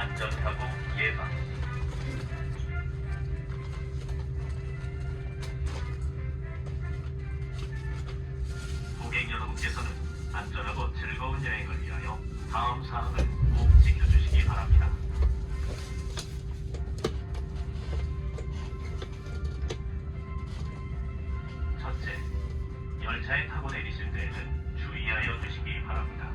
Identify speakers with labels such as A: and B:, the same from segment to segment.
A: 안전사고 예방 고객 여러분께서는 안전하고 즐거운 여행을 위하여 다음 사항을 꼭 지켜주시기 바랍니다. 첫째, 열차에 타고 내리실 때에는 주의하여 주시기 바랍니다.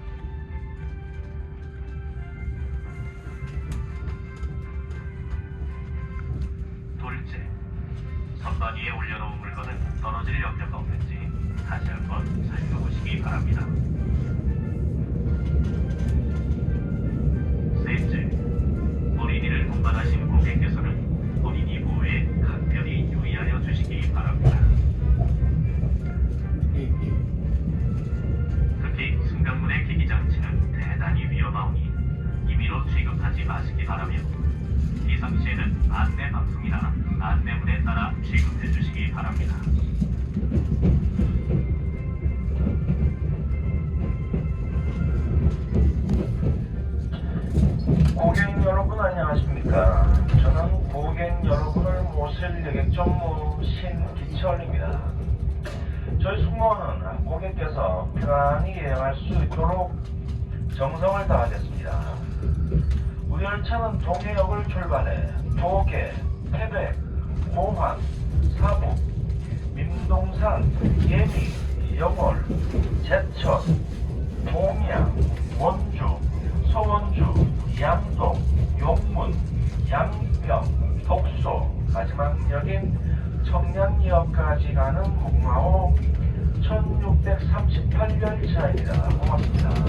A: 선반 위에 올려놓은 물건은 떨어질 염려가 없는지 다시 한번 살펴보시기 바랍니다. 셋째, 어린이를 동반하신 고객께서는 어린이 보호에 각별히 유의하여 주시기 바랍니다. 특히 승강문의 기기장치는 대단히 위험하오니 임의로 취급하지 마시기 바라며 비상시에는 안내
B: 고객 여러분 안녕하십니까? 저는 고객 여러분을 모실 여객전무 신기철입니다. 저희 승무원은 고객께서 편안히 여행할 수 있도록 정성을 다하겠습니다. 우리 열차는 동해역을 출발해 도계, 태백, 공항, 사북, 민동산, 예미, 영월, 제천, 동양, 양평, 독소, 마지막 역인 청량리역까지 가는 국마호 1638열차입니다. 고맙습니다.